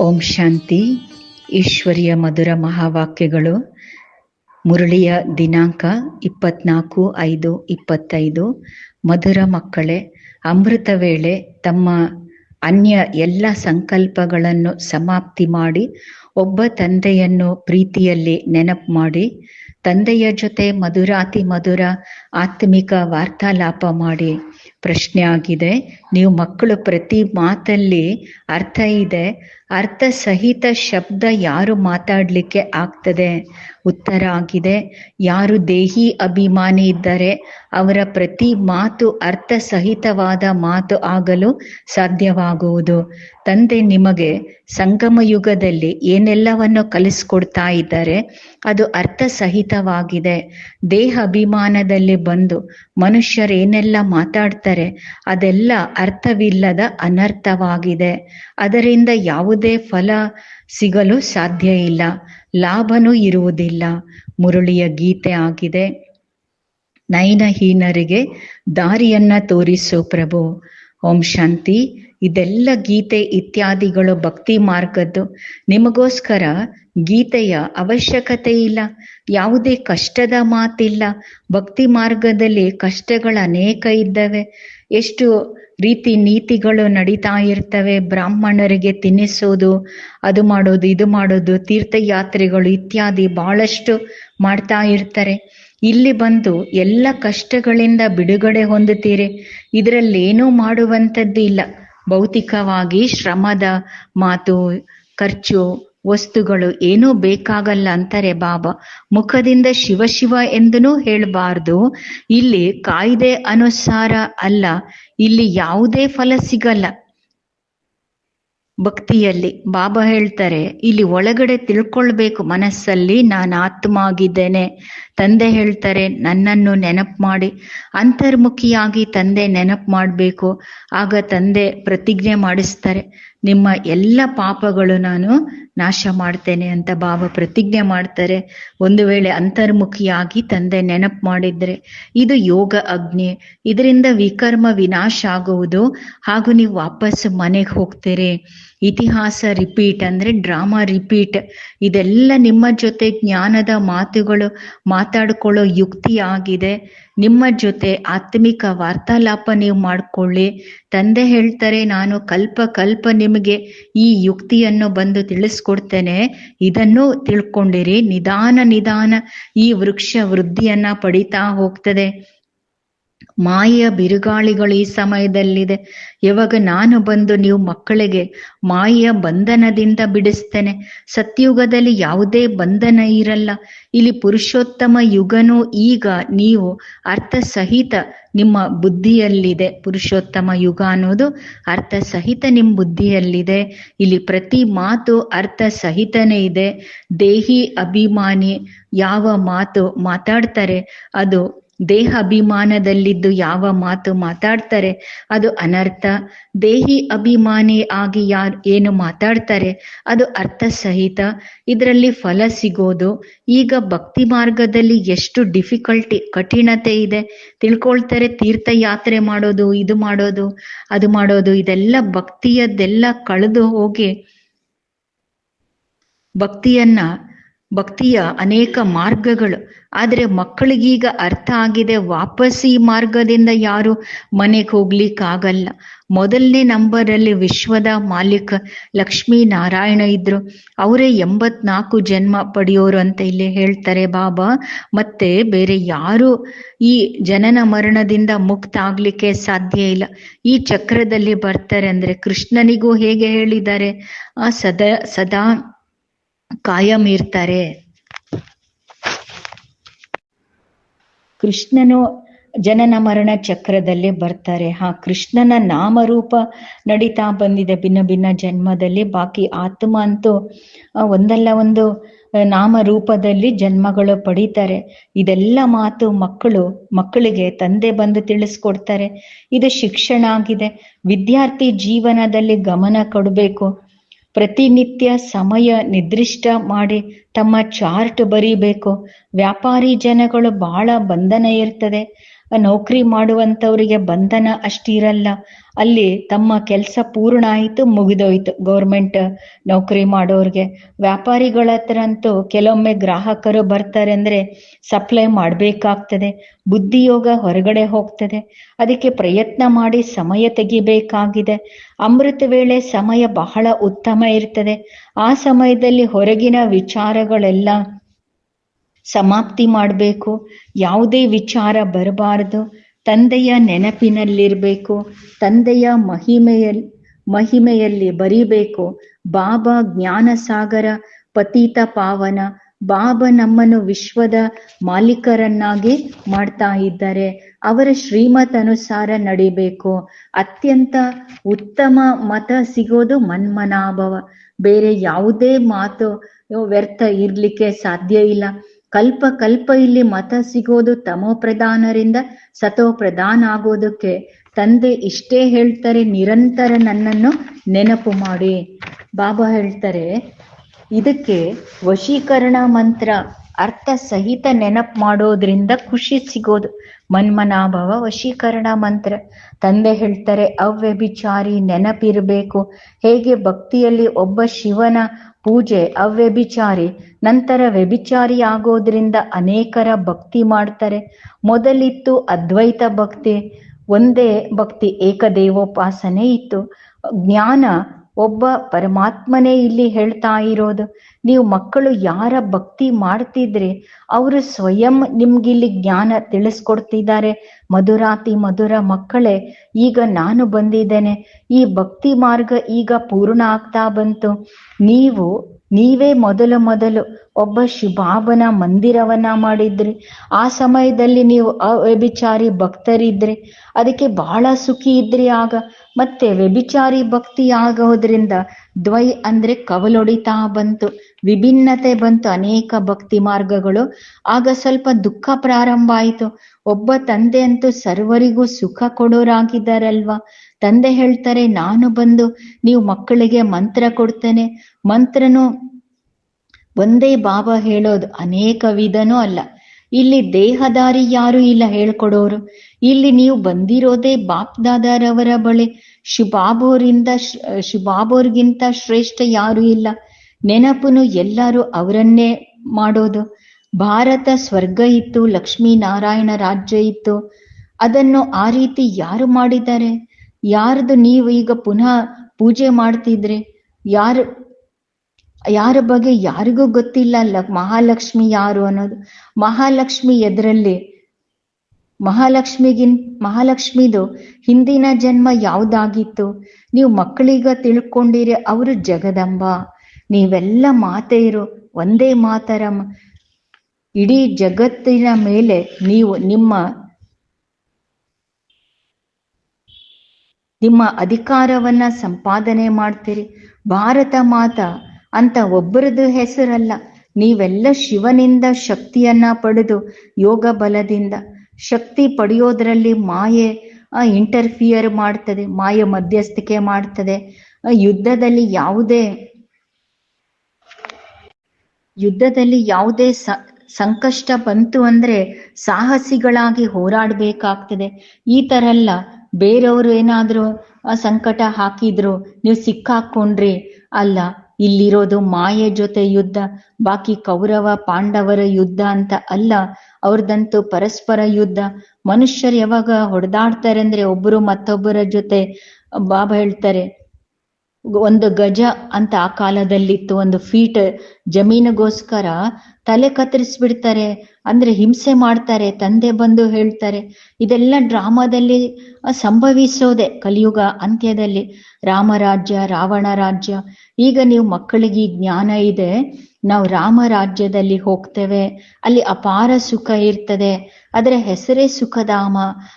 ಓಂ ಶಾಂತಿ. ಈಶ್ವರಿಯ ಮಧುರ ಮಹಾವಾಕ್ಯಗಳು. ಮುರಳಿಯ ದಿನಾಂಕ ಇಪ್ಪತ್ನಾಲ್ಕು ಐದು ಇಪ್ಪತ್ತೈದು. ಮಧುರ ಮಕ್ಕಳೇ, ಅಮೃತ ವೇಳೆ ತಮ್ಮ ಅನ್ಯ ಎಲ್ಲ ಸಂಕಲ್ಪಗಳನ್ನು ಸಮಾಪ್ತಿ ಮಾಡಿ, ಒಬ್ಬ ತಂದೆಯನ್ನು ಪ್ರೀತಿಯಲ್ಲಿ ನೆನಪು ಮಾಡಿ, ತಂದೆಯ ಜೊತೆ ಮಧುರಾತಿ ಮಧುರ ಆತ್ಮಿಕ ವಾರ್ತಾಲಾಪ ಮಾಡಿ. ಪ್ರಶ್ನೆ ಆಗಿದೆ ನೀವು ಮಕ್ಕಳು ಪ್ರತಿ ಮಾತಲ್ಲಿ ಅರ್ಥ ಇದೆ. ಅರ್ಥ ಸಹಿತ ಶಬ್ದ ಯಾರು ಮಾತಾಡಲಿಕ್ಕೆ ಆಗ್ತದೆ? ಉತ್ತರ ಆಗಿದೆ. ಯಾರು ದೇಹಿ ಅಭಿಮಾನಿ ಇದ್ದಾರೆ ಅವರ ಪ್ರತಿ ಮಾತು ಅರ್ಥ ಸಹಿತವಾದ ಮಾತು ಆಗಲು ಸಾಧ್ಯವಾಗುವುದು. ತಂದೆ ನಿಮಗೆ ಸಂಗಮ ಯುಗದಲ್ಲಿ ಏನೆಲ್ಲವನ್ನು ಕಲಿಸ್ಕೊಡ್ತಾ ಇದ್ದಾರೆ ಅದು ಅರ್ಥ ಸಹಿತವಾಗಿದೆ. ದೇಹ ಅಭಿಮಾನದಲ್ಲಿ ಬಂದು ಮನುಷ್ಯರು ಏನೆಲ್ಲ ಮಾತಾಡ್ತಾರೆ ಅದೆಲ್ಲ ಅರ್ಥವಿಲ್ಲದ ಅನರ್ಥವಾಗಿದೆ. ಅದರಿಂದ ಯಾವುದೇ ಫಲ ಸಿಗಲು ಸಾಧ್ಯ ಇಲ್ಲ. ಲಾಭನೂ ಇರುವುದಿಲ್ಲ. ಮುರುಳಿಯ ಗೀತೆ ಆಗಿದೆ. ನಯನಹೀನರಿಗೆ ದಾರಿಯನ್ನ ತೋರಿಸು ಪ್ರಭು. ಓಂ ಶಾಂತಿ. ಇದೆಲ್ಲ ಗೀತೆ ಇತ್ಯಾದಿಗಳು ಭಕ್ತಿ ಮಾರ್ಗದ್ದು. ನಿಮಗೋಸ್ಕರ ಗೀತೆಯ ಅವಶ್ಯಕತೆ ಇಲ್ಲ. ಯಾವುದೇ ಕಷ್ಟದ ಮಾತಿಲ್ಲ. ಭಕ್ತಿ ಮಾರ್ಗದಲ್ಲಿ ಕಷ್ಟಗಳು ಅನೇಕ ಇದ್ದಾವೆ. ಎಷ್ಟು ರೀತಿ ನೀತಿಗಳು ನಡೀತಾ ಇರ್ತವೆ. ಬ್ರಾಹ್ಮಣರಿಗೆ ತಿನ್ನಿಸೋದು, ಅದು ಮಾಡೋದು, ಇದು ಮಾಡೋದು, ತೀರ್ಥಯಾತ್ರೆಗಳು ಇತ್ಯಾದಿ ಬಹಳಷ್ಟು ಮಾಡ್ತಾ ಇರ್ತಾರೆ. ಇಲ್ಲಿ ಬಂದು ಎಲ್ಲ ಕಷ್ಟಗಳಿಂದ ಬಿಡುಗಡೆ ಹೊಂದುತ್ತೀರಿ. ಇದರಲ್ಲಿ ಏನೂ ಮಾಡುವಂಥದ್ದು ಇಲ್ಲ ಭೌತಿಕವಾಗಿ ಶ್ರಮದ ಮಾತು, ಖರ್ಚು ವಸ್ತುಗಳು ಏನೂ ಬೇಕಾಗಲ್ಲ ಅಂತಾರೆ ಬಾಬಾ. ಮುಖದಿಂದ ಶಿವ ಶಿವ ಎಂದನೂ ಹೇಳಬಾರ್ದು. ಇಲ್ಲಿ ಕಾಯ್ದೆ ಅನುಸಾರ ಅಲ್ಲ, ಇಲ್ಲಿ ಯಾವುದೇ ಫಲ ಸಿಗಲ್ಲ. ಭಕ್ತಿಯಲ್ಲಿ ಬಾಬಾ ಹೇಳ್ತಾರೆ, ಇಲ್ಲಿ ಒಳಗಡೆ ತಿಳ್ಕೊಳ್ಬೇಕು ಮನಸ್ಸಲ್ಲಿ, ನಾನು ಆತ್ಮ ಆಗಿದ್ದೇನೆ ತಂದೆ ಹೇಳ್ತಾರೆ, ನನ್ನನ್ನು ನೆನಪು ಮಾಡಿ. ಅಂತರ್ಮುಖಿಯಾಗಿ ತಂದೆ ನೆನಪು ಮಾಡಬೇಕು. ಆಗ ತಂದೆ ಪ್ರತಿಜ್ಞೆ ಮಾಡಿಸ್ತಾರೆ. ನಿಮ್ಮ ಎಲ್ಲ ಪಾಪಗಳು ನಾನು ನಾಶ ಮಾಡ್ತೇನೆ ಅಂತ ಬಾಬಾ ಪ್ರತಿಜ್ಞೆ ಮಾಡ್ತಾರೆ. ಒಂದು ವೇಳೆ ಅಂತರ್ಮುಖಿಯಾಗಿ ತಂದೆ ನೆನಪು ಮಾಡಿದ್ರೆ ಇದು ಯೋಗ ಅಗ್ನಿ. ಇದರಿಂದ ವಿಕರ್ಮ ವಿನಾಶ ಆಗುವುದು. ಹಾಗೂ ನೀವು ವಾಪಸ್ ಮನೆಗೆ ಹೋಗ್ತೀರಿ. ಇತಿಹಾಸ ರಿಪೀಟ್ ಅಂದ್ರೆ ಡ್ರಾಮಾ ರಿಪೀಟ್ ಇದೆಲ್ಲ ನಿಮ್ಮ ಜೊತೆ ಜ್ಞಾನದ ಮಾತುಗಳು, ಮಾತಾಡ್ಕೊಳ್ಳೋ ಯುಕ್ತಿ ಆಗಿದೆ. ನಿಮ್ಮ ಜೊತೆ ಆತ್ಮಿಕ ವಾರ್ತಾಲಾಪ ನೀವು ಮಾಡ್ಕೊಳ್ಳಿ. ತಂದೆ ಹೇಳ್ತಾರೆ, ನಾನು ಕಲ್ಪ ಕಲ್ಪ ನಿಮಗೆ ಈ ಯುಕ್ತಿಯನ್ನು ಬಂದು ತಿಳಿಸ್ಕೊಡ್ತೇನೆ. ಇದನ್ನು ತಿಳ್ಕೊಂಡಿರಿ. ನಿಧಾನ ನಿಧಾನ ಈ ವೃಕ್ಷ ವೃದ್ಧಿಯನ್ನ ಪಡಿತಾ ಹೋಗ್ತದೆ. ಮಾಯೆಯ ಬಿರುಗಾಳಿಗಳು ಈ ಸಮಯದಲ್ಲಿದೆ. ಯಾವಾಗ ನಾನು ಬಂದು ನೀವು ಮಕ್ಕಳಿಗೆ ಮಾಯೆಯ ಬಂಧನದಿಂದ ಬಿಡಿಸ್ತೇನೆ. ಸತ್ಯುಗದಲ್ಲಿ ಯಾವುದೇ ಬಂಧನ ಇರಲ್ಲ. ಇಲ್ಲಿ ಪುರುಷೋತ್ತಮ ಯುಗನೂ ಈಗ ನೀವು ಅರ್ಥ ಸಹಿತ ನಿಮ್ಮ ಬುದ್ಧಿಯಲ್ಲಿದೆ. ಪುರುಷೋತ್ತಮ ಯುಗ ಅನ್ನೋದು ಅರ್ಥ ಸಹಿತ ನಿಮ್ಮ ಬುದ್ಧಿಯಲ್ಲಿದೆ. ಇಲ್ಲಿ ಪ್ರತಿ ಮಾತು ಅರ್ಥ ಸಹಿತನೇ ಇದೆ. ದೇಹಿ ಅಭಿಮಾನಿ ಯಾವ ಮಾತು ಮಾತಾಡ್ತಾರೆ ಅದು ದೇಹ ಅಭಿಮಾನದಲ್ಲಿದ್ದು ಯಾವ ಮಾತು ಮಾತಾಡ್ತಾರೆ? ಅದು ಅನರ್ಥ. ದೇಹಿ ಅಭಿಮಾನಿ ಆಗಿ ಯಾರು ಏನು ಮಾತಾಡ್ತಾರೆ? ಅದು ಅರ್ಥ ಸಹಿತ. ಇದರಲ್ಲಿ ಫಲ ಸಿಗೋದು. ಈಗ ಭಕ್ತಿ ಮಾರ್ಗದಲ್ಲಿ ಎಷ್ಟು ಡಿಫಿಕಲ್ಟಿ ಕಠಿಣತೆ ಇದೆ. ತಿಳ್ಕೊಳ್ತಾರೆ, ತೀರ್ಥಯಾತ್ರೆ ಮಾಡೋದು, ಇದು ಮಾಡೋದು, ಅದು ಮಾಡೋದು, ಇದೆಲ್ಲ ಭಕ್ತಿಯದ್ದೆಲ್ಲ ಕಳೆದು ಹೋಗಿ ಭಕ್ತಿಯನ್ನ, ಭಕ್ತಿಯ ಅನೇಕ ಮಾರ್ಗಗಳು. ಆದರೆ ಮಕ್ಕಳಿಗೀಗ ಅರ್ಥ ಆಗಿದೆ, ವಾಪಸ್ ಈ ಮಾರ್ಗದಿಂದ ಯಾರು ಮನೆಗೆ ಹೋಗ್ಲಿಕ್ಕಾಗಲ್ಲ. ಮೊದಲನೇ ನಂಬರಲ್ಲಿ ವಿಶ್ವದ ಮಾಲೀಕ ಲಕ್ಷ್ಮೀ ನಾರಾಯಣ ಇದ್ರು. ಅವರೇ ಎಂಬತ್ನಾಲ್ಕು ಜನ್ಮ ಪಡೆಯೋರು ಅಂತ ಇಲ್ಲಿ ಹೇಳ್ತಾರೆ ಬಾಬಾ. ಮತ್ತೆ ಬೇರೆ ಯಾರು ಈ ಜನನ ಮರಣದಿಂದ ಮುಕ್ತ ಆಗ್ಲಿಕ್ಕೆ ಸಾಧ್ಯ ಇಲ್ಲ. ಈ ಚಕ್ರದಲ್ಲಿ ಬರ್ತಾರೆ ಅಂದ್ರೆ ಕೃಷ್ಣನಿಗೂ ಹೇಗೆ ಹೇಳಿದ್ದಾರೆ? ಆ ಸದಾ ಸದಾ ಕಾಯಂ ಇರ್ತಾರೆ. ಕೃಷ್ಣನು ಜನನ ಮರಣ ಚಕ್ರದಲ್ಲಿ ಬರ್ತಾರೆ. ಹಾ, ಕೃಷ್ಣನ ನಾಮರೂಪ ನಡೀತಾ ಬಂದಿದೆ. ಭಿನ್ನ ಭಿನ್ನ ಜನ್ಮದಲ್ಲಿ. ಬಾಕಿ ಆತ್ಮ ಅಂತೂ ಒಂದಲ್ಲ ಒಂದು ನಾಮರೂಪದಲ್ಲಿ ಜನ್ಮಗಳು ಪಡೀತಾರೆ. ಇದೆಲ್ಲ ಮಾತು ಮಕ್ಕಳು, ಮಕ್ಕಳಿಗೆ ತಂದೆ ಬಂದು ತಿಳಿಸ್ಕೊಡ್ತಾರೆ. ಇದು ಶಿಕ್ಷಣ ಆಗಿದೆ. ವಿದ್ಯಾರ್ಥಿ ಜೀವನದಲ್ಲಿ ಗಮನ ಕೊಡಬೇಕು. ಪ್ರತಿನಿತ್ಯ ಸಮಯ ನಿರ್ದಿಷ್ಟ ಮಾಡಿ ತಮ್ಮ ಚಾರ್ಟ್ ಬರೀಬೇಕು. ವ್ಯಾಪಾರಿ ಜನಗಳು ಬಹಳ ಬಂಧನ ಇರ್ತದೆ. ನೌಕರಿ ಮಾಡುವಂತವರಿಗೆ ಬಂಧನ ಅಷ್ಟಿರಲ್ಲ. ಅಲ್ಲಿ ತಮ್ಮ ಕೆಲಸ ಪೂರ್ಣ ಆಯಿತು, ಮುಗಿದೋಯ್ತು ಗೌರ್ಮೆಂಟ್ ನೌಕರಿ ಮಾಡೋರಿಗೆ. ವ್ಯಾಪಾರಿಗಳ ಹತ್ರ ಅಂತೂ ಕೆಲವೊಮ್ಮೆ ಗ್ರಾಹಕರು ಬರ್ತಾರೆ ಅಂದ್ರೆ ಸಪ್ಲೈ ಮಾಡಬೇಕಾಗ್ತದೆ, ಬುದ್ಧಿಯೋಗ ಹೊರಗಡೆ ಹೋಗ್ತದೆ. ಅದಕ್ಕೆ ಪ್ರಯತ್ನ ಮಾಡಿ ಸಮಯ ತೆಗಿಬೇಕಾಗಿದೆ. ಅಮೃತ ವೇಳೆ ಸಮಯ ಬಹಳ ಉತ್ತಮ ಇರ್ತದೆ. ಆ ಸಮಯದಲ್ಲಿ ಹೊರಗಿನ ವಿಚಾರಗಳೆಲ್ಲ ಸಮಾಪ್ತಿ ಮಾಡಬೇಕು. ಯಾವುದೇ ವಿಚಾರ ಬರಬಾರದು. ತಂದೆಯ ನೆನಪಿನಲ್ಲಿರಬೇಕು. ತಂದೆಯ ಮಹಿಮೆಯಲ್ಲಿ ಮಹಿಮೆಯಲ್ಲಿ ಬರೀಬೇಕು. ಬಾಬಾ ಜ್ಞಾನ ಸಾಗರ ಪತೀತ ಪಾವನ, ಬಾಬಾ ನಮ್ಮನ್ನು ವಿಶ್ವದ ಮಾಲೀಕರನ್ನಾಗಿ ಮಾಡ್ತಾ ಇದ್ದಾರೆ. ಅವರ ಶ್ರೀಮತ್ ಅನುಸಾರ ನಡಿಬೇಕು. ಅತ್ಯಂತ ಉತ್ತಮ ಮತ ಸಿಗೋದು ಮನ್ಮನಾಭವ. ಬೇರೆ ಯಾವುದೇ ಮಾತು ವ್ಯರ್ಥ ಇರ್ಲಿಕ್ಕೆ ಸಾಧ್ಯ ಇಲ್ಲ. ಕಲ್ಪ ಕಲ್ಪ ಇಲ್ಲಿ ಮತ ಸಿಗೋದು ತಮೋ ಪ್ರಧಾನರಿಂದ ಸತೋ ಪ್ರಧಾನ ಆಗೋದಕ್ಕೆ. ತಂದೆ ಇಷ್ಟೇ ಹೇಳ್ತಾರೆ, ನಿರಂತರ ನನ್ನನ್ನು ನೆನಪು ಮಾಡಿ. ಬಾಬಾ ಹೇಳ್ತಾರೆ, ಇದಕ್ಕೆ ವಶೀಕರಣ ಮಂತ್ರ, ಅರ್ಥ ಸಹಿತ ನೆನಪು ಮಾಡೋದ್ರಿಂದ ಖುಷಿ ಸಿಗೋದು. ಮನ್ಮನಾಭವ ವಶೀಕರಣ ಮಂತ್ರ. ತಂದೆ ಹೇಳ್ತಾರೆ, ಅವ್ಯಭಿಚಾರಿ ನೆನಪಿರಬೇಕು. ಹೇಗೆ ಭಕ್ತಿಯಲ್ಲಿ ಒಬ್ಬ ಶಿವನ ಪೂಜೆ ಅವ್ಯಭಿಚಾರಿ, ನಂತರ ವ್ಯಭಿಚಾರಿ ಆಗೋದ್ರಿಂದ ಅನೇಕರ ಭಕ್ತಿ ಮಾಡ್ತಾರೆ. ಮೊದಲಿತ್ತು ಅದ್ವೈತ ಭಕ್ತಿ, ಒಂದೇ ಭಕ್ತಿ ಏಕದೇವೋಪಾಸನೆ ಇತ್ತು. ಜ್ಞಾನ ಒಬ್ಬ ಪರಮಾತ್ಮನೇ ಇಲ್ಲಿ ಹೇಳ್ತಾ ಇರೋದು. ನೀವು ಮಕ್ಕಳು ಯಾರ ಭಕ್ತಿ ಮಾಡ್ತಿದ್ರಿ ಅವರು ಸ್ವಯಂ ನಿಮ್ಗಿಲ್ಲಿ ಜ್ಞಾನ ತಿಳಿಸ್ಕೊಡ್ತಿದ್ದಾರೆ. ಮಧುರಾತಿ ಮಧುರ ಮಕ್ಕಳೇ, ಈಗ ನಾನು ಬಂದಿದ್ದೇನೆ. ಈ ಭಕ್ತಿ ಮಾರ್ಗ ಈಗ ಪೂರ್ಣ ಆಗ್ತಾ ಬಂತು. ನೀವು, ನೀವೇ ಮೊದಲು ಮೊದಲು ಒಬ್ಬ ಶುಭಾಬನ ಮಂದಿರವನ್ನ ಮಾಡಿದ್ರಿ. ಆ ಸಮಯದಲ್ಲಿ ನೀವು ಅವ್ಯಭಿಚಾರಿ ಭಕ್ತರಿದ್ರಿ, ಅದಕ್ಕೆ ಬಹಳ ಸುಖಿ ಇದ್ರಿ ಆಗ. ಮತ್ತೆ ವ್ಯಭಿಚಾರಿ ಭಕ್ತಿ ಆಗೋದ್ರಿಂದ ದ್ವೈ ಅಂದ್ರೆ ಕವಲೊಡಿತಾ ಬಂತು. ವಿಭಿನ್ನತೆ ಬಂತು. ಅನೇಕ ಭಕ್ತಿ ಮಾರ್ಗಗಳು. ಆಗ ಸ್ವಲ್ಪ ದುಃಖ ಪ್ರಾರಂಭ ಆಯಿತು. ಒಬ್ಬ ತಂದೆ ಅಂತೂ ಸರ್ವರಿಗೂ ಸುಖ ಕೊಡೋರಾಗಿದ್ದಾರಲ್ವಾ? ತಂದೆ ಹೇಳ್ತಾರೆ, ನಾನು ಬಂದು ನೀವು ಮಕ್ಕಳಿಗೆ ಮಂತ್ರ ಕೊಡ್ತೇನೆ. ಮಂತ್ರನು ಒಂದೇ ಬಾಬಾ ಹೇಳೋದು. ಅನೇಕ ವಿಧನೂ ಅಲ್ಲ. ಇಲ್ಲಿ ದೇಹದಾರಿ ಯಾರು ಇಲ್ಲ ಹೇಳ್ಕೊಡೋರು. ಇಲ್ಲಿ ನೀವು ಬಂದಿರೋದೇ ಬಾಪ್ದಾದಾರವರ ಬಳಿ. ಶಿಬಾಬೋರಿಂದ ಶಿಬಾಬೋರ್ಗಿಂತ ಶ್ರೇಷ್ಠ ಯಾರು ಇಲ್ಲ. ನೆನಪುನು ಎಲ್ಲರೂ ಅವರನ್ನೇ ಮಾಡೋದು. ಭಾರತ ಸ್ವರ್ಗ ಇತ್ತು ಲಕ್ಷ್ಮೀ ನಾರಾಯಣ ರಾಜ್ಯ ಇತ್ತು. ಅದನ್ನು ಆ ರೀತಿ ಯಾರು ಮಾಡಿದ್ದಾರೆ? ಯಾರ್ದು ನೀವು ಈಗ ಪುನಃ ಪೂಜೆ ಮಾಡ್ತಿದ್ರೆ? ಯಾರು ಯಾರ ಬಗ್ಗೆ ಯಾರಿಗೂ ಗೊತ್ತಿಲ್ಲ ಅಲ್ಲ ಮಹಾಲಕ್ಷ್ಮಿ ಯಾರು ಅನ್ನೋದು. ಮಹಾಲಕ್ಷ್ಮಿ ಎದರಲ್ಲಿ, ಮಹಾಲಕ್ಷ್ಮಿಗಿನ್, ಮಹಾಲಕ್ಷ್ಮಿದು ಹಿಂದಿನ ಜನ್ಮ ಯಾವ್ದಾಗಿತ್ತು? ನೀವು ಮಕ್ಕಳಿಗ ತಿಳ್ಕೊಂಡಿರಿ, ಅವರು ಜಗದಂಬ. ನೀವೆಲ್ಲ ಮಾತೆಯರು, ಒಂದೇ ಮಾತರ. ಇಡೀ ಜಗತ್ತಿನ ಮೇಲೆ ನೀವು ನಿಮ್ಮ ನಿಮ್ಮ ಅಧಿಕಾರವನ್ನ ಸಂಪಾದನೆ ಮಾಡ್ತೀರಿ. ಭಾರತ ಮಾತಾ ಅಂತ ಒಬ್ಬರದು ಹೆಸರಲ್ಲ. ನೀವೆಲ್ಲ ಶಿವನಿಂದ ಶಕ್ತಿಯನ್ನ ಪಡೆದು ಯೋಗ ಬಲದಿಂದ ಶಕ್ತಿ ಪಡೆಯೋದ್ರಲ್ಲಿ ಮಾಯೆ ಇಂಟರ್ಫಿಯರ್ ಮಾಡ್ತದೆ, ಮಾಯೆ ಮಧ್ಯಸ್ಥಿಕೆ ಮಾಡ್ತದೆ. ಯುದ್ಧದಲ್ಲಿ ಯಾವುದೇ ಯುದ್ಧದಲ್ಲಿ ಯಾವುದೇ ಸಂಕಷ್ಟ ಬಂತು ಅಂದ್ರೆ ಸಾಹಸಿಗಳಾಗಿ ಹೋರಾಡ್ಬೇಕಾಗ್ತದೆ. ಈ ತರ ಎಲ್ಲ ಬೇರೆಯವರು ಏನಾದ್ರೂ ಸಂಕಟ ಹಾಕಿದ್ರು, ನೀವು ಸಿಕ್ಕಾಕೊಂಡ್ರಿ ಅಲ್ಲ. ಇಲ್ಲಿರೋದು ಮಾಯೆ ಜೊತೆ ಯುದ್ಧ, ಬಾಕಿ ಕೌರವ ಪಾಂಡವರ ಯುದ್ಧ ಅಂತ ಅಲ್ಲ ಅವ್ರದ್ದಂತೂ ಪರಸ್ಪರ ಯುದ್ಧ. ಮನುಷ್ಯರು ಯಾವಾಗ ಹೊಡೆದಾಡ್ತಾರೆ ಅಂದ್ರೆ ಒಬ್ಬರು ಮತ್ತೊಬ್ಬರ ಜೊತೆ ಬಾಬಾ ಹೇಳ್ತಾರೆ, ಒಂದು ಗಜ ಅಂತ ಆ ಕಾಲದಲ್ಲಿತ್ತು, ಒಂದು ಫೀಟ್ ಜಮೀನಿಗೋಸ್ಕರ ತಲೆ ಕತ್ತರಿಸ್ಬಿಡ್ತಾರೆ. ಅಂದ್ರೆ ಹಿಂಸೆ ಮಾಡ್ತಾರೆ, ತಂದೆ ಬಂದು ಹೇಳ್ತಾರೆ. ಇದೆಲ್ಲ ಡ್ರಾಮಾದಲ್ಲಿ ಸಂಭವಿಸೋದೆ ಕಲಿಯುಗ ಅಂತ್ಯದಲ್ಲಿ. ರಾಮರಾಜ್ಯ, ರಾವಣ ರಾಜ್ಯ. ಈಗ ನೀವು ಮಕ್ಕಳಿಗೆ ಜ್ಞಾನ ಇದೆ, ನಾವು ರಾಮ ರಾಜ್ಯದಲ್ಲಿ ಹೋಗ್ತೇವೆ, ಅಲ್ಲಿ ಅಪಾರ ಸುಖ ಇರ್ತದೆ. ಅದರ ಹೆಸರೇ ಸುಖಧಾಮ,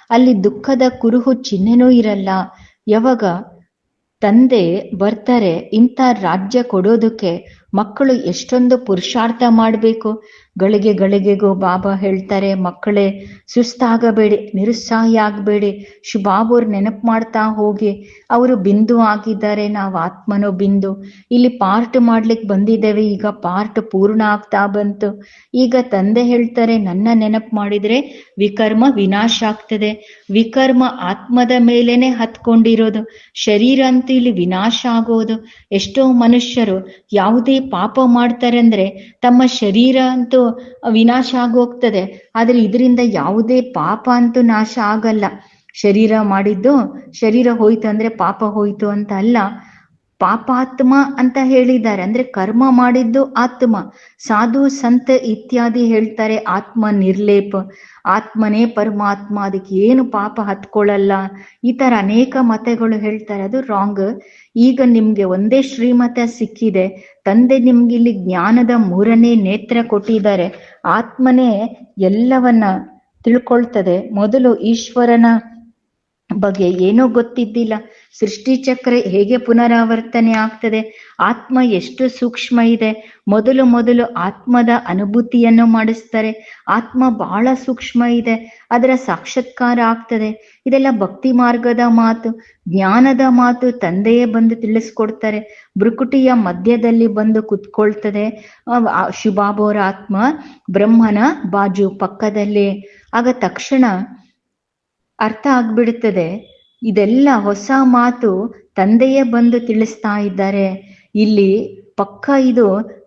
ಅಲ್ಲಿ ದುಃಖದ ಕುರುಹು ಚಿಹ್ನೆನೂ ಇರಲ್ಲ. ಯಾವಾಗ ತಂದೆ ಬರ್ತಾರೆ, ಇಂಥ ರಾಜ್ಯ ಕೊಡೋದಕ್ಕೆ ಮಕ್ಕಳು ಎಷ್ಟೊಂದು ಪುರುಷಾರ್ಥ ಮಾಡಬೇಕು. ಗಳಿಗೆ ಗಳಿಗೆಗೂ ಬಾಬಾ ಹೇಳ್ತಾರೆ, ಮಕ್ಕಳೇ, ಸುಸ್ತಾಗಬೇಡಿ, ನಿರುತ್ಸಾಹಿ ಆಗಬೇಡಿ ಶುಭಾಬೂರ್ ನೆನಪು ಮಾಡ್ತಾ ಹೋಗಿ. ಅವರು ಬಿಂದು ಆಗಿದ್ದಾರೆ, ನಾವು ಆತ್ಮನೋ ಬಿಂದು. ಇಲ್ಲಿ ಪಾರ್ಟ್ ಮಾಡ್ಲಿಕ್ಕೆ ಬಂದಿದ್ದೇವೆ, ಈಗ ಪಾರ್ಟ್ ಪೂರ್ಣ ಆಗ್ತಾ ಬಂತು. ಈಗ ತಂದೆ ಹೇಳ್ತಾರೆ, ನನ್ನ ನೆನಪು ಮಾಡಿದ್ರೆ ವಿಕರ್ಮ ವಿನಾಶ ಆಗ್ತದೆ. ವಿಕರ್ಮ ಆತ್ಮದ ಮೇಲೇನೆ ಹತ್ಕೊಂಡಿರೋದು. ಶರೀರ ಅಂತ ಇಲ್ಲಿ ವಿನಾಶ ಆಗೋದು. ಎಷ್ಟೋ ಮನುಷ್ಯರು ಯಾವುದೇ ಪಾಪ ಮಾಡ್ತಾರೆ ಅಂದ್ರೆ ತಮ್ಮ ಶರೀರ ಅಂತೂ ವಿನಾಶ ಆಗೋಗ್ತದೆ. ಆದ್ರೆ ಇದರಿಂದ ಯಾವುದೇ ಪಾಪ ಅಂತೂ ನಾಶ ಆಗಲ್ಲ. ಶರೀರ ಮಾಡಿದ್ದು ಶರೀರ ಹೋಯ್ತು ಅಂದ್ರೆ ಪಾಪ ಹೋಯ್ತು ಅಂತ ಅಲ್ಲ. ಪಾಪಾತ್ಮ ಅಂತ ಹೇಳಿದ್ದಾರೆ. ಅಂದ್ರೆ ಕರ್ಮ ಮಾಡಿದ್ದು ಆತ್ಮ. ಸಾಧು, ಸಂತ ಇತ್ಯಾದಿ ಹೇಳ್ತಾರೆ ಆತ್ಮ ನಿರ್ಲೇಪ. ಆತ್ಮನೇ ಪರಮಾತ್ಮ. ಅದಕ್ಕೆ ಏನು ಪಾಪ ಹತ್ಕೊಳ್ಳಲ್ಲ. ಈ ತರ ಅನೇಕ ಮತಗಳು ಹೇಳ್ತಾರೆ. ಅದು ರಾಂಗ್ ಈಗ ನಿಮ್ಗೆ ಒಂದೇ ಶ್ರೀಮತ ಸಿಕ್ಕಿದೆ. ತಂದೆ ನಿಮ್ಗೆ ಇಲ್ಲಿ ಜ್ಞಾನದ ಮೂರನೇ ನೇತ್ರ ಕೊಟ್ಟಿದ್ದಾರೆ. ಆತ್ಮನೇ ಎಲ್ಲವನ್ನ ತಿಳ್ಕೊಳ್ತದೆ. ಮೊದಲು ಈಶ್ವರನ ಬಗ್ಗೆ ಏನೋ ಗೊತ್ತಿದ್ದಿಲ್ಲ. ಸೃಷ್ಟಿ ಚಕ್ರ ಹೇಗೆ ಪುನರಾವರ್ತನೆ ಆಗ್ತದೆ? ಆತ್ಮ ಎಷ್ಟು ಸೂಕ್ಷ್ಮ ಇದೆ? ಮೊದಲು ಮೊದಲು ಆತ್ಮದ ಅನುಭೂತಿಯನ್ನು ಮಾಡಿಸ್ತಾರೆ. ಆತ್ಮ ಬಹಳ ಸೂಕ್ಷ್ಮ ಇದೆ. ಅದರ ಸಾಕ್ಷಾತ್ಕಾರ ಆಗ್ತದೆ. ಇದೆಲ್ಲ ಭಕ್ತಿ ಮಾರ್ಗದ ಮಾತು, ಜ್ಞಾನದ ಮಾತು ತಂದೆಯೇ ಬಂದು ತಿಳಿಸ್ಕೊಡ್ತಾರೆ. ಬೃಕುಟಿಯ ಮಧ್ಯದಲ್ಲಿ ಬಂದು ಕುತ್ಕೊಳ್ತದೆ. ಶುಭಾಬೋರ ಆತ್ಮ ಬ್ರಹ್ಮನ ಬಾಜು ಪಕ್ಕದಲ್ಲಿ. ಆಗ ತಕ್ಷಣ ಅರ್ಥ ಆಗ್ಬಿಡುತ್ತದೆ ಇದೆಲ್ಲ ಹೊಸ ಮಾತು ತಂದೆಯೇ ಬಂದು ತಿಳಿಸ್ತಾ ಇದ್ದಾರೆ. ಇಲ್ಲಿ ಪಕ್ಕ ಇದು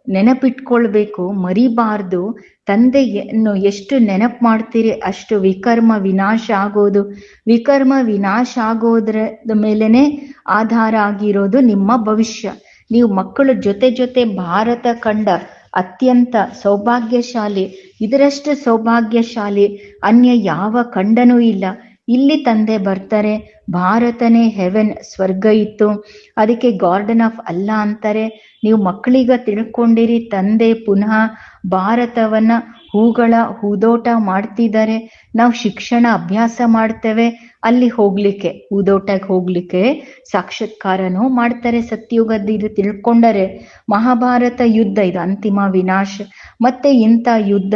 ನೆನಪಿಟ್ಕೊಳ್ಬೇಕು, ಮರಿಬಾರ್ದು. ತಂದೆಯನ್ನು ಎಷ್ಟು ನೆನಪು ಮಾಡ್ತೀರಿ ಅಷ್ಟು ವಿಕರ್ಮ ವಿನಾಶ ಆಗೋದು. ವಿಕರ್ಮ ವಿನಾಶ ಆಗೋದ್ರ ಮೇಲೆನೆ ಆಧಾರ ಆಗಿರೋದು ನಿಮ್ಮ ಭವಿಷ್ಯ. ನೀವು ಮಕ್ಕಳ ಜೊತೆ ಜೊತೆ ಭಾರತ ಕಂಡ ಅತ್ಯಂತ ಸೌಭಾಗ್ಯಶಾಲಿ, ಇದರಷ್ಟು ಸೌಭಾಗ್ಯಶಾಲಿ ಅನ್ಯ ಯಾವ ಕಂಡನೂ ಇಲ್ಲ. ಇಲ್ಲಿ ತಂದೆ ಬರ್ತಾರೆ, ಭಾರತನೇ ಹೆವೆನ್ ಸ್ವರ್ಗ ಇತ್ತು. ಅದಕ್ಕೆ ಗಾರ್ಡನ್ ಆಫ್ ಅಲ್ಲ ಅಂತಾರೆ. ನೀವು ಮಕ್ಕಳಿಗ ತಿಳ್ಕೊಂಡಿರಿ, ತಂದೆ ಪುನಃ ಭಾರತವನ್ನ ಹೂಗಳ ಹೂದೋಟ ಮಾಡ್ತಿದ್ದಾರೆ. ನಾವು ಶಿಕ್ಷಣ ಅಭ್ಯಾಸ ಮಾಡ್ತೇವೆ. ಅಲ್ಲಿ ಹೋಗ್ಲಿಕ್ಕೆ ಊದೋಟಕ್ಕೆ ಹೋಗ್ಲಿಕ್ಕೆ ಸಾಕ್ಷಾತ್ಕಾರನೂ ಮಾಡ್ತಾರೆ ಸತ್ಯುಗದ ಇದು ತಿಳ್ಕೊಂಡರೆ. ಮಹಾಭಾರತ ಯುದ್ಧ, ಇದು ಅಂತಿಮ ವಿನಾಶ. ಮತ್ತೆ ಇಂಥ ಯುದ್ಧ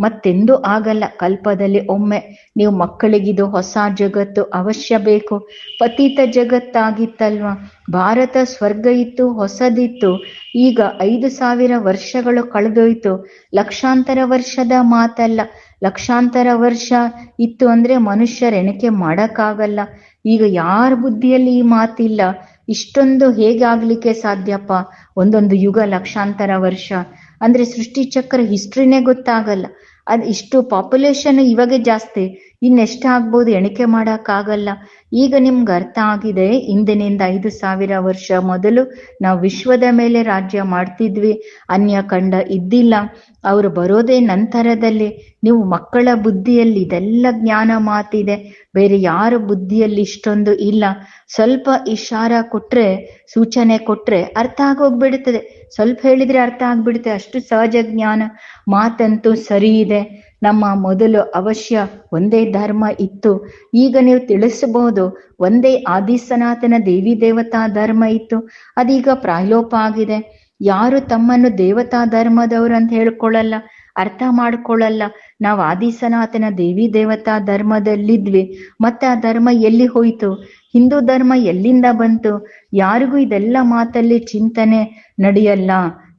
ಮತ್ತೆಂದೂ ಆಗಲ್ಲ. ಕಲ್ಪದಲ್ಲಿ ಒಮ್ಮೆ ನೀವು ಮಕ್ಕಳಿಗಿದು ಹೊಸ ಜಗತ್ತು ಅವಶ್ಯ ಬೇಕು. ಪತೀತ ಜಗತ್ತಾಗಿತ್ತಲ್ವಾ? ಭಾರತ ಸ್ವರ್ಗ ಇತ್ತು, ಹೊಸದಿತ್ತು. ಈಗ ಐದು ಸಾವಿರ ವರ್ಷಗಳು ಕಳೆದೋಯ್ತು. ಲಕ್ಷಾಂತರ ವರ್ಷದ ಮಾತಲ್ಲ. ಲಕ್ಷಾಂತರ ವರ್ಷ ಇತ್ತು ಅಂದ್ರೆ ಮನುಷ್ಯರ ಎಣಿಕೆ ಮಾಡಕ್ಕಾಗಲ್ಲ. ಈಗ ಯಾರ ಬುದ್ಧಿಯಲ್ಲಿ ಈ ಮಾತಿಲ್ಲ? ಇಷ್ಟೊಂದು ಹೇಗಾಗ್ಲಿಕ್ಕೆ ಸಾಧ್ಯಪ್ಪ? ಒಂದೊಂದು ಯುಗ, ಲಕ್ಷಾಂತರ ವರ್ಷ. ಅಂದ್ರೆ ಸೃಷ್ಟಿ ಚಕ್ರ ಹಿಸ್ಟ್ರಿನೇ ಗೊತ್ತಾಗಲ್ಲ. ಅದ್ ಇಷ್ಟು ಪಾಪ್ಯುಲೇಷನ್ ಇವಾಗೆ ಜಾಸ್ತಿ. ಇನ್ನೆಷ್ಟ ಆಗ್ಬೋದು ಎಣಿಕೆ ಮಾಡಕ್ಕಾಗಲ್ಲ. ಈಗ ನಿಮ್ಗೆ ಅರ್ಥ ಆಗಿದೆ, ಇಂದಿನಿಂದ ಐದು ಸಾವಿರ ವರ್ಷ ಮೊದಲು ನಾವು ವಿಶ್ವದ ಮೇಲೆ ರಾಜ್ಯ ಮಾಡ್ತಿದ್ವಿ, ಅನ್ಯ ಕಂಡ ಇದ್ದಿಲ್ಲ. ಅವರು ಬರೋದೇ ನಂತರದಲ್ಲಿ, ನೀವು ಮಕ್ಕಳ ಬುದ್ಧಿಯಲ್ಲಿ ಇದೆಲ್ಲ ಜ್ಞಾನ ಮಾತಿದೆ. ಬೇರೆ ಯಾರ ಬುದ್ಧಿಯಲ್ಲಿ ಇಷ್ಟೊಂದು ಇಲ್ಲ. ಸ್ವಲ್ಪ ಇಶಾರ ಕೊಟ್ರೆ, ಸೂಚನೆ ಕೊಟ್ರೆ ಅರ್ಥ ಆಗೋಗ್ಬಿಡುತ್ತದೆ. ಸ್ವಲ್ಪ ಹೇಳಿದ್ರೆ ಅರ್ಥ ಆಗ್ಬಿಡುತ್ತೆ, ಅಷ್ಟು ಸಹಜ ಜ್ಞಾನ. ಮಾತಂತೂ ಸರಿ ಇದೆ. ನಮ್ಮ ಮೊದಲು ಅವಶ್ಯ ಒಂದೇ ಧರ್ಮ ಇತ್ತು. ಈಗ ನೀವು ತಿಳಿಸಬಹುದು, ಒಂದೇ ಆದಿ ಸನಾತನ ದೇವಿ ದೇವತಾ ಧರ್ಮ ಇತ್ತು. ಅದೀಗ ಪ್ರಾಯೋಪ ಆಗಿದೆ. ಯಾರು ತಮ್ಮನ್ನು ದೇವತಾ ಧರ್ಮದವರು ಅಂತ ಹೇಳ್ಕೊಳ್ಳಲ್ಲ, ಅರ್ಥ ಮಾಡ್ಕೊಳ್ಳಲ್ಲ. ನಾವು ಆದಿ ಸನಾತನ ದೇವಿ ದೇವತಾ ಧರ್ಮದಲ್ಲಿದ್ವಿ. ಮತ್ತೆ ಆ ಧರ್ಮ ಎಲ್ಲಿ ಹೋಯ್ತು? ಹಿಂದೂ ಧರ್ಮ ಎಲ್ಲಿಂದ ಬಂತು? ಯಾರಿಗೂ ಇದೆಲ್ಲ ಮಾತಲ್ಲಿ ಚಿಂತನೆ ನಡೆಯಲ್ಲ.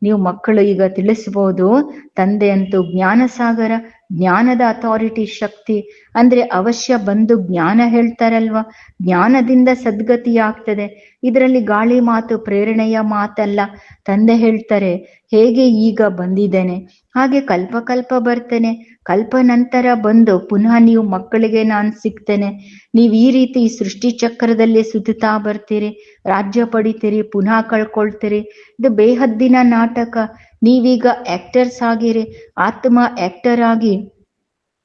ನೀವು ಮಕ್ಕಳು ಈಗ ತಿಳಿಸ್ಬೋದು ತಂದೆ ಅಂತೂ ಜ್ಞಾನ ಸಾಗರ ಜ್ಞಾನದ ಅಥಾರಿಟಿ ಶಕ್ತಿ. ಅಂದ್ರೆ ಅವಶ್ಯ ಬಂದು ಜ್ಞಾನ ಹೇಳ್ತಾರಲ್ವಾ? ಜ್ಞಾನದಿಂದ ಸದ್ಗತಿ ಆಗ್ತದೆ ಇದರಲ್ಲಿ ಗಾಳಿ ಮಾತು ಪ್ರೇರಣೆಯ ಮಾತಲ್ಲ. ತಂದೆ ಹೇಳ್ತಾರೆ, ಹೇಗೆ ಈಗ ಬಂದಿದ್ದೇನೆ? ಹಾಗೆ ಕಲ್ಪ ಕಲ್ಪ ಬರ್ತೇನೆ. ಕಲ್ಪ ನಂತರ ಬಂದು ಪುನಃ ನೀವು ಮಕ್ಕಳಿಗೆ ನಾನು ಸಿಗ್ತೇನೆ. ನೀವು ಈ ರೀತಿ ಸೃಷ್ಟಿ ಚಕ್ರದಲ್ಲಿ ಸುತ್ತುತ್ತಾ ಬರ್ತೀರಿ. ರಾಜ್ಯ ಪಡಿತೀರಿ, ಪುನಃ ಕಳ್ಕೊಳ್ತೀರಿ. ಇದು ಬೇಹದ್ದಿನ ನಾಟಕ. ನೀವೀಗ ಆಕ್ಟರ್ಸ್ ಆಗಿರಿ. ಆತ್ಮ ಆಕ್ಟರ್ ಆಗಿ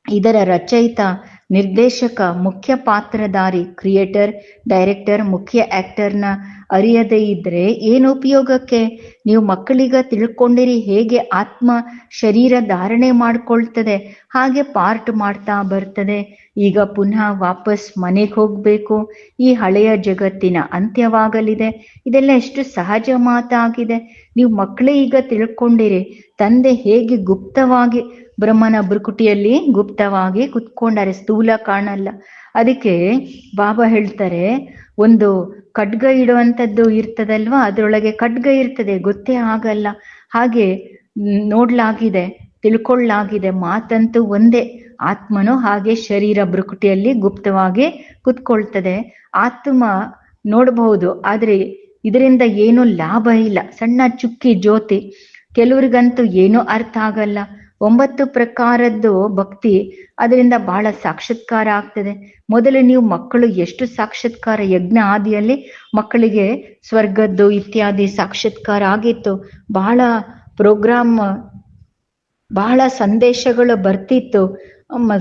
ಇದರ ರಚಯಿತ ನಿರ್ದೇಶಕ, ಮುಖ್ಯ ಪಾತ್ರಧಾರಿ, ಕ್ರಿಯೇಟರ್, ಡೈರೆಕ್ಟರ್, ಮುಖ್ಯ ಆಕ್ಟರ್ನ ಅರಿಯದೇ ಇದ್ರೆ ಏನು ಉಪಯೋಗಕ್ಕೆ? ನೀವು ಮಕ್ಕಳಿಗ ತಿಳ್ಕೊಂಡಿರಿ ಹೇಗೆ ಆತ್ಮ ಶರೀರ ಧಾರಣೆ ಮಾಡ್ಕೊಳ್ತದೆ, ಹಾಗೆ ಪಾರ್ಟ್ ಮಾಡ್ತಾ ಬರ್ತದೆ. ಈಗ ಪುನಃ ವಾಪಸ್ ಮನೆಗೆ ಹೋಗ್ಬೇಕು. ಈ ಹಳೆಯ ಜಗತ್ತಿನ ಅಂತ್ಯವಾಗಲಿದೆ. ಇದೆಲ್ಲ ಎಷ್ಟು ಸಹಜ ಮಾತಾಗಿದೆ. ನೀವು ಮಕ್ಕಳೇ ಈಗ ತಿಳ್ಕೊಂಡಿರಿ. ತಂದೆ ಹೇಗೆ ಗುಪ್ತವಾಗಿ ಬ್ರಹ್ಮನ ಬುರುಕುಟಿಯಲ್ಲಿ ಗುಪ್ತವಾಗಿ ಕುತ್ಕೊಂಡಾರೆ ಸ್ಥೂಲ ಕಾಣಲ್ಲ. ಅದಕ್ಕೆ ಬಾಬಾ ಹೇಳ್ತಾರೆ, ಒಂದು ಖಡ್ಗ ಇಡುವಂಥದ್ದು ಇರ್ತದಲ್ವಾ? ಅದರೊಳಗೆ ಖಡ್ಗ ಇರ್ತದೆ, ಗೊತ್ತೇ ಆಗಲ್ಲ. ಹಾಗೆ ನೋಡ್ಲಾಗಿದೆ ತಿಳ್ಕೊಳ್ಳಾಗಿದೆ ಮಾತಂತೂ ಒಂದೇ. ಆತ್ಮನು ಹಾಗೆ ಶರೀರ ಬ್ರುಕುಟಿಯಲ್ಲಿ ಗುಪ್ತವಾಗಿ ಕುತ್ಕೊಳ್ತದೆ. ಆತ್ಮ ನೋಡಬಹುದು, ಆದ್ರೆ ಇದರಿಂದ ಏನು ಲಾಭ ಇಲ್ಲ. ಸಣ್ಣ ಚುಕ್ಕಿ ಜ್ಯೋತಿ. ಕೆಲವ್ರಿಗಂತೂ ಏನೂ ಅರ್ಥ ಆಗಲ್ಲ. ಒಂಬತ್ತು ಪ್ರಕಾರದ್ದು ಭಕ್ತಿ, ಅದರಿಂದ ಬಹಳ ಸಾಕ್ಷಾತ್ಕಾರ ಆಗ್ತದೆ. ಮೊದಲು ನೀವು ಮಕ್ಕಳು ಎಷ್ಟು ಸಾಕ್ಷಾತ್ಕಾರ, ಯಜ್ಞ ಆದಿಯಲ್ಲಿ ಮಕ್ಕಳಿಗೆ ಸ್ವರ್ಗದ್ದು ಇತ್ಯಾದಿ ಸಾಕ್ಷಾತ್ಕಾರ ಆಗಿತ್ತು. ಬಹಳ ಪ್ರೋಗ್ರಾಮ್, ಬಹಳ ಸಂದೇಶಗಳು ಬರ್ತಿತ್ತು.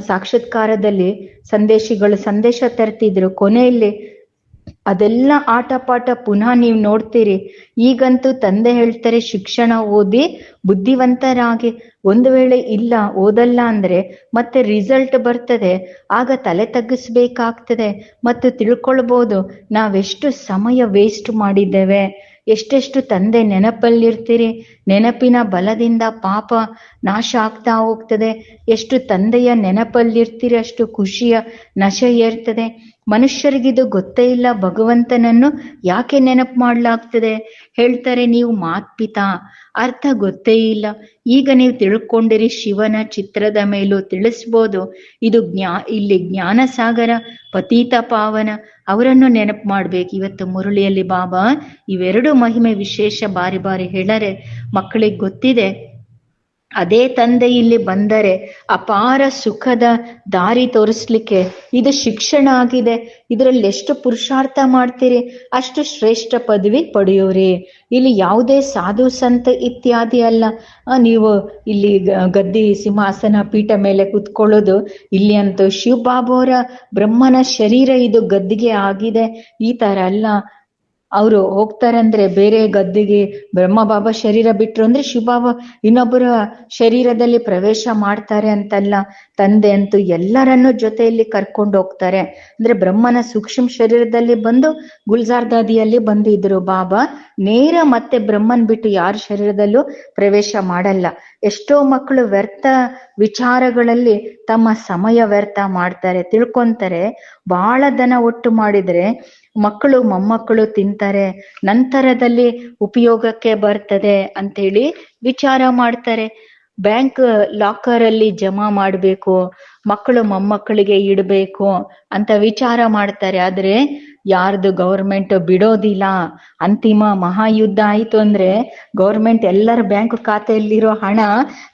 ಸಾಕ್ಷಾತ್ಕಾರದಲ್ಲಿ ಸಂದೇಶಿಗಳು ಸಂದೇಶ ತರ್ತಿದ್ರು. ಕೊನೆಯಲ್ಲಿ ಅದೆಲ್ಲ ಆಟ ಪಾಠ ಪುನಃ ನೀವು ನೋಡ್ತೀರಿ. ಈಗಂತೂ ತಂದೆ ಹೇಳ್ತಾರೆ, ಶಿಕ್ಷಣ ಓದಿ ಬುದ್ಧಿವಂತರಾಗಿ. ಒಂದು ವೇಳೆ ಇಲ್ಲ, ಓದಲ್ಲ ಅಂದ್ರೆ ಮತ್ತೆ ರಿಸಲ್ಟ್ ಬರ್ತದೆ. ಆಗ ತಲೆ ತಗ್ಗಿಸ್ಬೇಕಾಗ್ತದೆ. ಮತ್ತು ತಿಳ್ಕೊಳ್ಬೋದು, ನಾವೆಷ್ಟು ಸಮಯ ವೇಸ್ಟ್ ಮಾಡಿದ್ದೇವೆ. ಎಷ್ಟೆಷ್ಟು ತಂದೆ ನೆನಪಲ್ಲಿರ್ತೀರಿ. ನೆನಪಿನ ಬಲದಿಂದ ಪಾಪ ನಾಶ ಆಗ್ತಾ ಹೋಗ್ತದೆ. ಎಷ್ಟು ತಂದೆಯ ನೆನಪಲ್ಲಿರ್ತೀರಿ, ಅಷ್ಟು ಖುಷಿಯ ನಶೆ ಏರ್ತದೆ. ಮನುಷ್ಯರಿಗಿದು ಗೊತ್ತೇ ಇಲ್ಲ, ಭಗವಂತನನ್ನು ಯಾಕೆ ನೆನಪು ಮಾಡ್ಲಾಗ್ತದೆ? ಹೇಳ್ತಾರೆ, ನೀವು ಮಾತ್ಪಿತಾ, ಅರ್ಥ ಗೊತ್ತೇ ಇಲ್ಲ. ಈಗ ನೀವು ತಿಳ್ಕೊಂಡಿರಿ, ಶಿವನ ಚಿತ್ರದ ಮೇಲೂ ತಿಳಿಸ್ಬೋದು. ಇದು ಜ್ಞಾ, ಇಲ್ಲಿ ಜ್ಞಾನ ಸಾಗರ ಪತೀತ ಪಾವನ. ಅವರನ್ನು ನೆನಪು ಮಾಡ್ಬೇಕು. ಇವತ್ತು ಮುರುಳಿಯಲ್ಲಿ ಬಾಬಾ ಇವೆರಡು ಮಹಿಮೆ ವಿಶೇಷ ಬಾರಿ ಬಾರಿ ಹೇಳರೆ, ಮಕ್ಕಳಿಗೆ ಗೊತ್ತಿದೆ ಅದೇ ತಂದೆ ಇಲ್ಲಿ ಬಂದರೆ ಅಪಾರ ಸುಖದ ದಾರಿ ತೋರಿಸ್ಲಿಕ್ಕೆ ಇದು ಶಿಕ್ಷಣ ಆಗಿದೆ. ಇದರಲ್ಲಿ ಎಷ್ಟು ಪುರುಷಾರ್ಥ ಮಾಡ್ತೀರಿ? ಅಷ್ಟು ಶ್ರೇಷ್ಠ ಪದವಿ ಪಡೆಯೋರಿ ಇಲ್ಲಿ ಯಾವುದೇ ಸಾಧು ಸಂತ ಇತ್ಯಾದಿ ಅಲ್ಲ. ನೀವು ಇಲ್ಲಿ ಗದ್ದಿ, ಸಿಂಹಾಸನ, ಪೀಠ ಮೇಲೆ ಕುತ್ಕೊಳ್ಳೋದು, ಇಲ್ಲಿ ಅಂತೂ ಶಿವಬಾಬು ಅವರ ಬ್ರಹ್ಮನ ಶರೀರ ಇದು ಗದ್ದಿಗೆ ಆಗಿದೆ. ಈ ತರ ಅಲ್ಲ. ಅವರು ಹೋಗ್ತಾರಂದ್ರೆ ಬೇರೆ ಗದ್ದಿಗೆ ಬ್ರಹ್ಮ ಬಾಬಾ ಶರೀರ ಬಿಟ್ರು ಅಂದ್ರೆ ಶಿವಬಾಬಾ ಇನ್ನೊಬ್ಬರ ಶರೀರದಲ್ಲಿ ಪ್ರವೇಶ ಮಾಡ್ತಾರೆ ಅಂತಲ್ಲ. ತಂದೆ ಅಂತೂ ಎಲ್ಲರನ್ನೂ ಜೊತೆಯಲ್ಲಿ ಕರ್ಕೊಂಡು ಹೋಗ್ತಾರೆ. ಅಂದ್ರೆ ಬ್ರಹ್ಮನ ಸೂಕ್ಷ್ಮ ಶರೀರದಲ್ಲಿ ಬಂದು ಗುಲ್ಜಾರ್ ದಾದಿಯಲ್ಲಿ ಬಂದಿದ್ರು ಬಾಬಾ. ನೇರ ಮತ್ತೆ ಬ್ರಹ್ಮನ್ ಬಿಟ್ಟು ಯಾರ ಶರೀರದಲ್ಲೂ ಪ್ರವೇಶ ಮಾಡಲ್ಲ. ಎಷ್ಟೋ ಮಕ್ಕಳು ವ್ಯರ್ಥ ವಿಚಾರಗಳಲ್ಲಿ ತಮ್ಮ ಸಮಯ ವ್ಯರ್ಥ ಮಾಡ್ತಾರೆ. ತಿಳ್ಕೊಂತಾರೆ. ಬಹಳ ದನ ಒಟ್ಟು ಮಾಡಿದ್ರೆ ಮಕ್ಕಳು ಮೊಮ್ಮಕ್ಕಳು ತಿಂತಾರೆ, ನಂತರದಲ್ಲಿ ಉಪಯೋಗಕ್ಕೆ ಬರ್ತದೆ ಅಂತೇಳಿ ವಿಚಾರ ಮಾಡ್ತಾರೆ. ಬ್ಯಾಂಕ್ ಲಾಕರ್ ಅಲ್ಲಿ ಜಮಾ ಮಾಡಬೇಕು, ಮಕ್ಕಳು ಮೊಮ್ಮಕ್ಕಳಿಗೆ ಇಡಬೇಕು ಅಂತ ವಿಚಾರ ಮಾಡ್ತಾರೆ. ಆದ್ರೆ ಯಾರ್ದು ಗೌರ್ಮೆಂಟ್ ಬಿಡೋದಿಲ್ಲ. ಅಂತಿಮ ಮಹಾಯುದ್ಧ ಆಯ್ತು ಅಂದ್ರೆ ಗೌರ್ಮೆಂಟ್ ಎಲ್ಲರ ಬ್ಯಾಂಕ್ ಖಾತೆಯಲ್ಲಿರೋ ಹಣ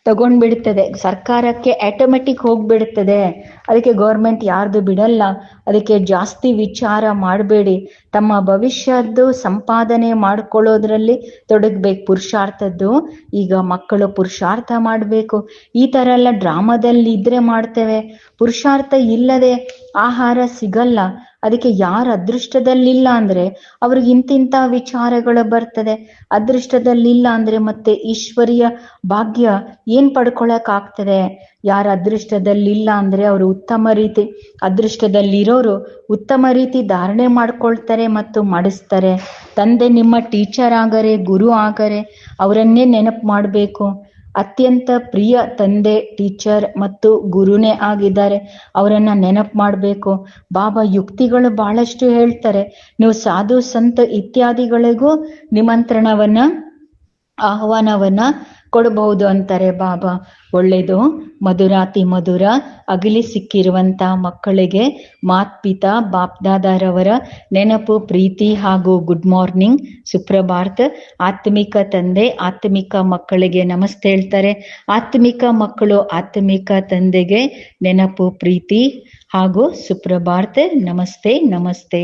ತಗೊಂಡ್ಬಿಡ್ತದೆ. ಸರ್ಕಾರಕ್ಕೆ ಆಟೋಮೆಟಿಕ್ ಹೋಗ್ಬಿಡ್ತದೆ. ಅದಕ್ಕೆ ಗೌರ್ಮೆಂಟ್ ಯಾರ್ದು ಬಿಡಲ್ಲ. ಅದಕ್ಕೆ ಜಾಸ್ತಿ ವಿಚಾರ ಮಾಡಬೇಡಿ. ತಮ್ಮ ಭವಿಷ್ಯದ್ದು ಸಂಪಾದನೆ ಮಾಡ್ಕೊಳ್ಳೋದ್ರಲ್ಲಿ ತೊಡಗ್ಬೇಕು ಪುರುಷಾರ್ಥದ್ದು. ಈಗ ಮಕ್ಕಳು ಪುರುಷಾರ್ಥ ಮಾಡಬೇಕು. ಈ ತರ ಎಲ್ಲ ಡ್ರಾಮಾದಲ್ಲಿ ಇದ್ರೆ ಮಾಡ್ತೇವೆ. ಪುರುಷಾರ್ಥ ಇಲ್ಲದೆ ಆಹಾರ ಸಿಗಲ್ಲ. ಅದಕ್ಕೆ ಯಾರ ಅದೃಷ್ಟದಲ್ಲಿಲ್ಲ ಅಂದ್ರೆ ಅವ್ರಿಗೆ ಇಂತಿಂತ ವಿಚಾರಗಳು ಬರ್ತದೆ. ಅದೃಷ್ಟದಲ್ಲಿಲ್ಲ ಅಂದ್ರೆ ಮತ್ತೆ ಈಶ್ವರಿಯ ಭಾಗ್ಯ ಏನ್ ಪಡ್ಕೊಳಕ್ ಆಗ್ತದೆ? ಯಾರ ಅದೃಷ್ಟದಲ್ಲಿಲ್ಲ ಅಂದ್ರೆ ಅವರು ಉತ್ತಮ ರೀತಿ, ಅದೃಷ್ಟದಲ್ಲಿರೋರು ಉತ್ತಮ ರೀತಿ ಧಾರಣೆ ಮಾಡ್ಕೊಳ್ತಾರೆ ಮತ್ತು ಮಾಡಿಸ್ತಾರೆ. ತಂದೆ ನಿಮ್ಮ ಟೀಚರ್ ಆಗರೆ, ಗುರು ಆಗರೆ, ಅವರನ್ನೇ ನೆನಪು ಮಾಡಬೇಕು. ಅತ್ಯಂತ ಪ್ರಿಯ ತಂದೆ, ಟೀಚರ್ ಮತ್ತು ಗುರುನೇ ಆಗಿದ್ದಾರೆ. ಅವರನ್ನ ನೆನಪು ಮಾಡಬೇಕು. ಬಾಬಾ ಯುಕ್ತಿಗಳು ಬಹಳಷ್ಟು ಹೇಳ್ತಾರೆ. ನೀವು ಸಾಧು, ಸಂತ ಇತ್ಯಾದಿಗಳಿಗೂ ನಿಮಂತ್ರಣವನ್ನ, ಆಹ್ವಾನವನ್ನ ಕೊಡಬಹುದು ಅಂತಾರೆ ಬಾಬಾ. ಒಳ್ಳೇದು. ಮಧುರಾತಿ ಮಧುರ, ಅಗಲಿ ಸಿಕ್ಕಿರುವಂತ ಮಕ್ಕಳಿಗೆ ಮಾತ್ಪಿತಾ, ಬಾಪ್ದಾದಾರವರ ನೆನಪು, ಪ್ರೀತಿ ಹಾಗೂ ಗುಡ್ ಮಾರ್ನಿಂಗ್, ಸುಪ್ರಭಾತ್. ಆತ್ಮಿಕ ತಂದೆ, ಆತ್ಮಿಕ ಮಕ್ಕಳಿಗೆ ನಮಸ್ತೆ ಹೇಳ್ತಾರೆ. ಆತ್ಮಿಕ ಮಕ್ಕಳು ಆತ್ಮಿಕ ತಂದೆಗೆ ನೆನಪು, ಪ್ರೀತಿ. ಹಾಗೂ ಸುಪ್ರಭಾರ್ತ ನಮಸ್ತೆ ನಮಸ್ತೆ.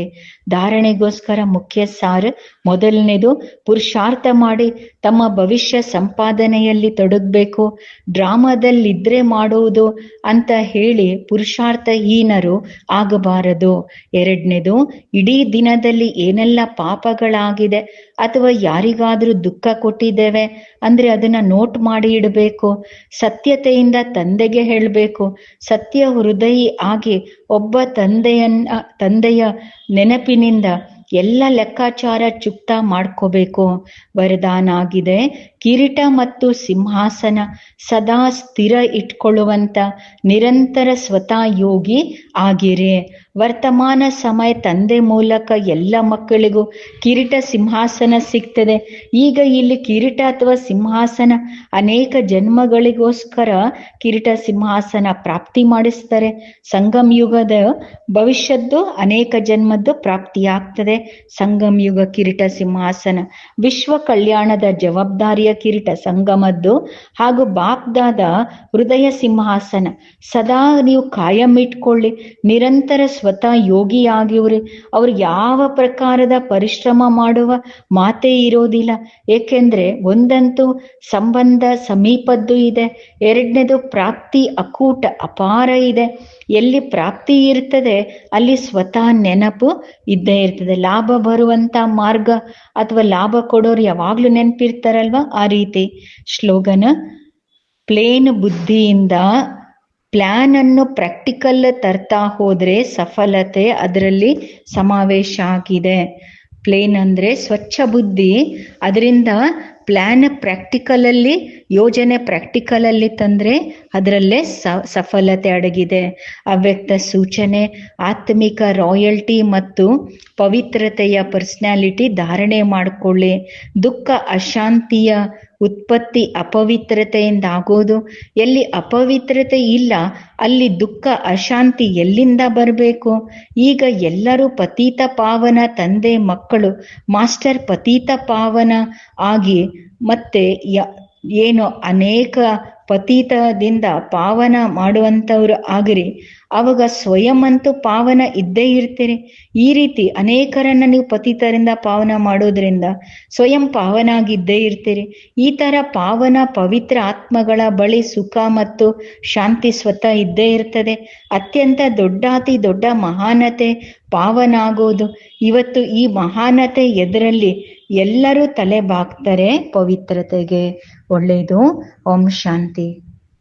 ಧಾರಣೆಗೋಸ್ಕರ ಮುಖ್ಯ ಸಾರ, ಮೊದಲನೇದು ಪುರುಷಾರ್ಥ ಮಾಡಿ ತಮ್ಮ ಭವಿಷ್ಯ ಸಂಪಾದನೆಯಲ್ಲಿ ತೊಡಗಬೇಕು, ಡ್ರಾಮಾದಲ್ಲಿದ್ರೆ ಮಾಡುವುದು ಅಂತ ಹೇಳಿ ಪುರುಷಾರ್ಥ ಹೀನರು ಆಗಬಾರದು. ಎರಡನೇದು, ಇಡೀ ದಿನದಲ್ಲಿ ಏನೆಲ್ಲ ಪಾಪಗಳಾಗಿದೆ ಅಥವಾ ಯಾರಿಗಾದ್ರೂ ದುಃಖ ಕೊಟ್ಟಿದ್ದೇವೆ ಅಂದ್ರೆ ಅದನ್ನ ನೋಟ್ ಮಾಡಿ ಇಡಬೇಕು, ಸತ್ಯತೆಯಿಂದ ತಂದೆಗೆ ಹೇಳಬೇಕು, ಸತ್ಯ ಹೃದಯಿ ಆಗಿ ಒಬ್ಬ ತಂದೆಯನ್ನ ತಂದೆಯ ನೆನಪಿನಿಂದ ಎಲ್ಲ ಲೆಕ್ಕಾಚಾರ ಚುಕ್ತಾ ಮಾಡ್ಕೋಬೇಕು. ವರದಾನ ಆಗಿದೆ ಕಿರೀಟ ಮತ್ತು ಸಿಂಹಾಸನ ಸದಾ ಸ್ಥಿರ ಇಟ್ಕೊಳ್ಳುವಂತ ನಿರಂತರ ಸ್ವತಃ ಯೋಗಿ ಆಗಿರಿ. ವರ್ತಮಾನ ಸಮಯ ತಂದೆ ಮೂಲಕ ಎಲ್ಲ ಮಕ್ಕಳಿಗೂ ಕಿರೀಟ ಸಿಂಹಾಸನ ಸಿಗ್ತದೆ. ಈಗ ಇಲ್ಲಿ ಕಿರೀಟ ಅಥವಾ ಸಿಂಹಾಸನ ಅನೇಕ ಜನ್ಮಗಳಿಗೋಸ್ಕರ ಕಿರೀಟ ಸಿಂಹಾಸನ ಪ್ರಾಪ್ತಿ ಮಾಡಿಸ್ತಾರೆ. ಸಂಗಮ್ ಯುಗದ ಭವಿಷ್ಯದ್ದು ಅನೇಕ ಜನ್ಮದ್ದು ಪ್ರಾಪ್ತಿಯಾಗ್ತದೆ. ಸಂಗಮ್ ಯುಗ ಕಿರೀಟ ಸಿಂಹಾಸನ. ವಿಶ್ವ ಕಲ್ಯಾಣದ ಜವಾಬ್ದಾರಿಯ ಕಿರೀಟ ಸಂಗಮದ್ದು ಹಾಗೂ ಬಾಪ್ದಾದ ಹೃದಯ ಸಿಂಹಾಸನ. ಸದಾ ನೀವು ಕಾಯಂ ಇಟ್ಕೊಳ್ಳಿ. ನಿರಂತರ ಸ್ವತಃ ಯೋಗಿಯಾಗಿವ್ರಿ. ಅವ್ರು ಯಾವ ಪ್ರಕಾರದ ಪರಿಶ್ರಮ ಮಾಡುವ ಮಾತೇ ಇರೋದಿಲ್ಲ. ಏಕೆಂದ್ರೆ ಒಂದಂತೂ ಸಂಬಂಧ ಸಮೀಪದ್ದು ಇದೆ. ಎರಡನೇದು ಪ್ರಾಪ್ತಿ ಅಕೂಟ ಅಪಾರ ಇದೆ. ಎಲ್ಲಿ ಪ್ರಾಪ್ತಿ ಇರ್ತದೆ, ಅಲ್ಲಿ ಸ್ವತಃ ನೆನಪು ಇದ್ದೇ ಇರ್ತದೆ. ಲಾಭ ಬರುವಂತ ಮಾರ್ಗ ಅಥವಾ ಲಾಭ ಕೊಡೋರು ಯಾವಾಗ್ಲೂ ನೆನಪಿರ್ತಾರಲ್ವಾ? ಆ ರೀತಿ ಶ್ಲೋಗನ, ಪ್ಲೇನ್ ಬುದ್ಧಿಯಿಂದ ಪ್ಲಾನ್ ಅನ್ನು ಪ್ರಾಕ್ಟಿಕಲ್ ತರ್ತಾ ಹೋದ್ರೆ ಸಫಲತೆ ಅದರಲ್ಲಿ ಸಮಾವೇಶ ಆಗಿದೆ. ಪ್ಲೇನ್ ಅಂದ್ರೆ ಸ್ವಚ್ಛ ಬುದ್ಧಿ. ಅದರಿಂದ ಪ್ಲಾನ್ ಪ್ರಾಕ್ಟಿಕಲ್ ಅಲ್ಲಿ ಯೋಜನೆ ಪ್ರಾಕ್ಟಿಕಲ್ ಅಲ್ಲಿ ತಂದ್ರೆ ಅದರಲ್ಲೇ ಸಫಲತೆ ಅಡಗಿದೆ. ಅವ್ಯಕ್ತ ಸೂಚನೆ, ಆತ್ಮಿಕ ರಾಯಲ್ಟಿ ಮತ್ತು ಪವಿತ್ರತೆಯ ಪರ್ಸ್ನಾಲಿಟಿ ಧಾರಣೆ ಮಾಡಿಕೊಳ್ಳಿ. ದುಃಖ, ಅಶಾಂತಿಯ ಉತ್ಪತ್ತಿ ಅಪವಿತ್ರತೆಯಿಂದ ಆಗೋದು ಎಲ್ಲಿ ಅಪವಿತ್ರತೆ ಇಲ್ಲ, ಅಲ್ಲಿ ದುಃಖ, ಅಶಾಂತಿ ಎಲ್ಲಿಂದ ಬರಬೇಕು? ಈಗ ಎಲ್ಲರೂ ಪತೀತ ಪಾವನ ತಂದೆ ಮಕ್ಕಳು, ಮಾಸ್ಟರ್ ಪತೀತ ಪಾವನ ಆಗಿ ಮತ್ತೆ ಏನು ಅನೇಕ ಪತೀತದಿಂದ ಪಾವನ ಮಾಡುವಂಥವ್ರು ಆಗಿರಿ. ಅವಾಗ ಸ್ವಯಂ ಅಂತೂ ಪಾವನ ಇದ್ದೇ ಇರ್ತೀರಿ. ಈ ರೀತಿ ಅನೇಕರನ್ನ ನೀವು ಪತಿತರಿಂದ ಪಾವನ ಮಾಡೋದ್ರಿಂದ ಸ್ವಯಂ ಪಾವನ ಆಗಿದ್ದೇ ಇರ್ತೀರಿ. ಈ ತರ ಪಾವನ ಪವಿತ್ರ ಆತ್ಮಗಳ ಬಳಿ ಸುಖ ಮತ್ತು ಶಾಂತಿ ಸ್ವತಃ ಇದ್ದೇ ಇರ್ತದೆ. ಅತ್ಯಂತ ದೊಡ್ಡ, ಅತಿ ದೊಡ್ಡ ಮಹಾನತೆ ಪಾವನ ಆಗೋದು ಇವತ್ತು ಈ ಮಹಾನತೆ ಎದುರಲ್ಲಿ ಎಲ್ಲರೂ ತಲೆ ಬಾಗ್ತಾರೆ ಪವಿತ್ರತೆಗೆ. ಒಳ್ಳೆಯದು. ಓಂ ಶಾಂತಿ.